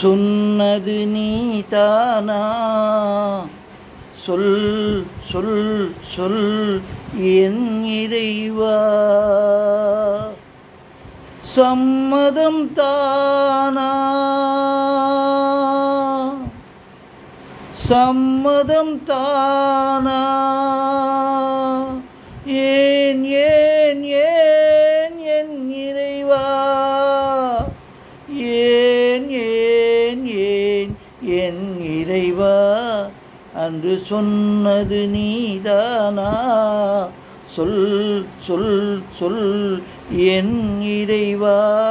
சொன்னது நீ தானா சொல் சொல் சொல் என் இறைவா. சம்மதம் தானா? சம்மதம் தானா? ஏன் ஏன் ஏன்? என் இறைவா அன்று சொன்னது நீதானா? சொல் சொல் சொல் என் இறைவா.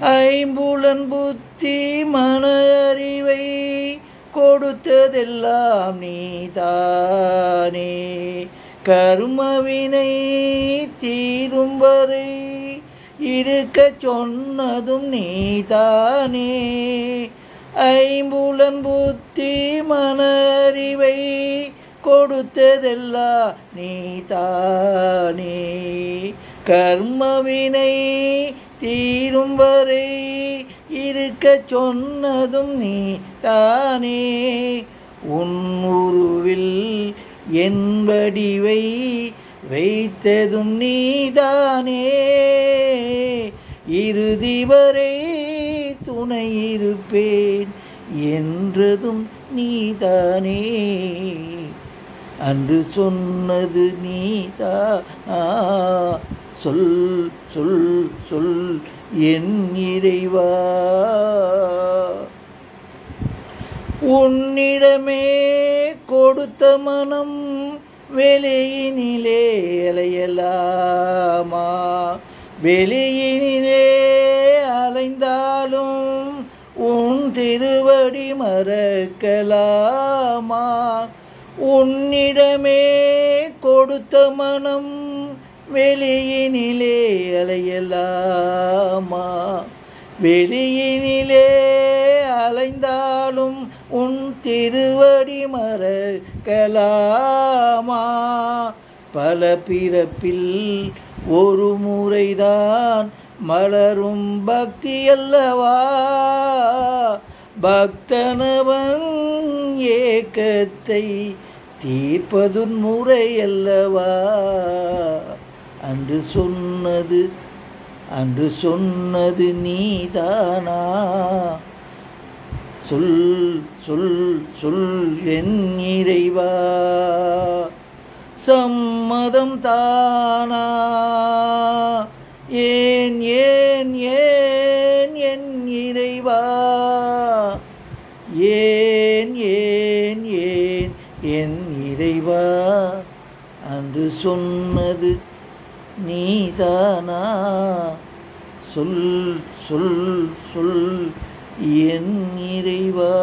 ஐம்புலன் புத்தி மன அறிவை கொடுத்ததெல்லாம் நீதானே. கருமவினை தீரும் வரை இருக்க சொன்னதும் நீதானே. ஐம்புலன் புத்தி மனறிவை கொடுத்ததெல்லாம் நீதானே. கர்மவினை தீரும் வரை இருக்க சொன்னதும் நீ தானே உன் உருவில் என் வடிவை வைத்ததும் நீதானே. இறுதி வரை துணை இருப்பேன் என்றதும் நீதானே. அன்று சொன்னது நீதா. சொல் சொல் சொல் என் இறைவா. உன்னிடமே கொடுத்த மனம் வெளியினிலே அலையலாமா? வெளியினிலே அலைந்தாலும் உன் திருவடி மறக்கலாமா? உன்னிடமே கொடுத்த மனம் வெளியினிலே அலையலாமா? வெளியினிலே அலைந்தாலும் உன் திருவடி மற கலாமா பல பிறப்பில் ஒரு முறைதான் மலரும் பக்தி அல்லவா? பக்தனவன் ஏக்கத்தை தீர்ப்பதுன் முறை அல்லவா? அன்று சொன்னது அன்று சொன்னது நீதானா? சொல் சொல் சொல் என் இறைவா. சம்மதம் தானா. ஏன் ஏன் ஏன் என் இறைவா. ஏன் ஏன் ஏன் என் இறைவா. அன்று சொன்னது நீதானா. சொல் சொல் சொல் என் இறைவா.